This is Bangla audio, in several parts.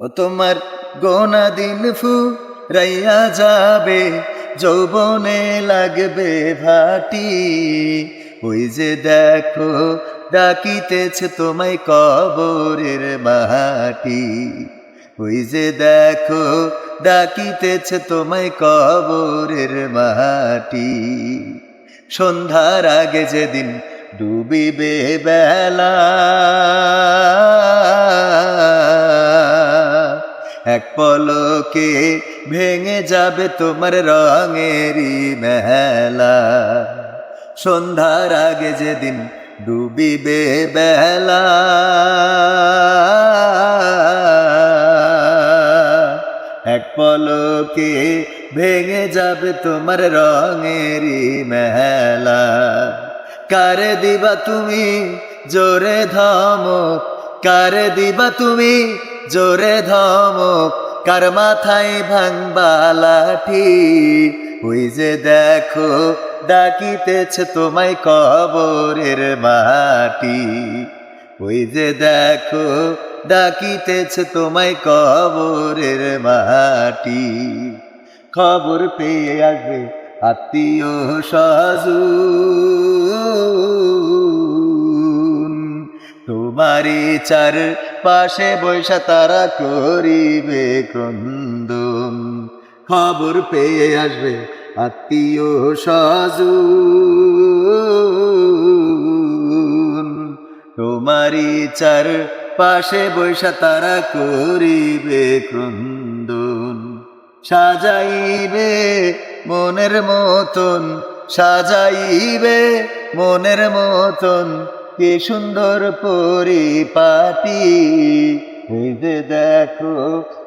ও তোমার গোনা দিন ফু রাইয়া যাবে, যৌবনে লাগবে ভাটি। ওই যে দেখো, ডাকিতেছে তোমায় কবরের মাটি ওই যে দেখো, ডাকিতেছে তোমায় কবরের মাটি সন্ধ্যার আগে যেদিন ডুবিবে বেলা পলকে ভেঙে যাবে তোমার রঙেরই মেলা। সন্ধ্যার আগে যেদিন ডুবিবে বেলা। এক পলকে ভেঙে যাবে তোমার রঙেরই মেলা। কারে দিবা তুমি জোরে ধমক? কারে দিবা তুমি জোরে ধমক? কার মাথায় ভাঙবা লাঠি? ওই যে দেখো, ডাকিতেছে তোমায় কবরের মাটি। ওই যে দেখো, ডাকিতেছে তোমায় কবরের মাটি। খবর পেয়ে আসবে আত্মীয় সাজু তোমারি চার পাশে বৈশা তারা করিবে ক্রন্দন। খবর পেয়ে আসবে আত্মীয় সাজু তোমারি চার পাশে বৈশা তারা করিবে ক্রন্দন। সাজাইবে মনের মতন, সাজাইবে মনের মতন কি সুন্দর পরিপাটি। এই যে দেখো,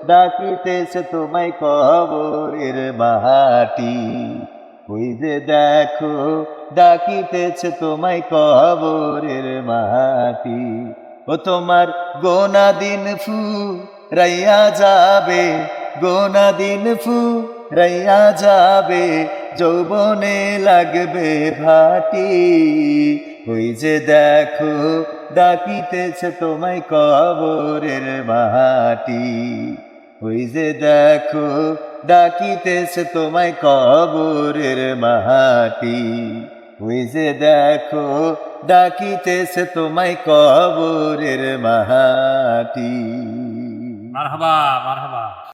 ডাকিতেছে তোমায় কবরের মাটি ওই যে দেখো, ডাকিতেছে তোমায় কবরের মাটি ও তোমার গোনা দিন ফু, রাইয়া যাবে। গোনা দিন ফু, রাইয়া যাবে। যৌবনে লাগবে ভাটি। ওই যে দেখো, ডাকিতেছে তোমায় কবরের মাটি ওই যে দেখো, ডাকিতেছে তোমায় কবরের মাটি ওই যে দেখো, ডাকিতেছে তোমায় কবরের মাটি মারহাবা মারহাবা।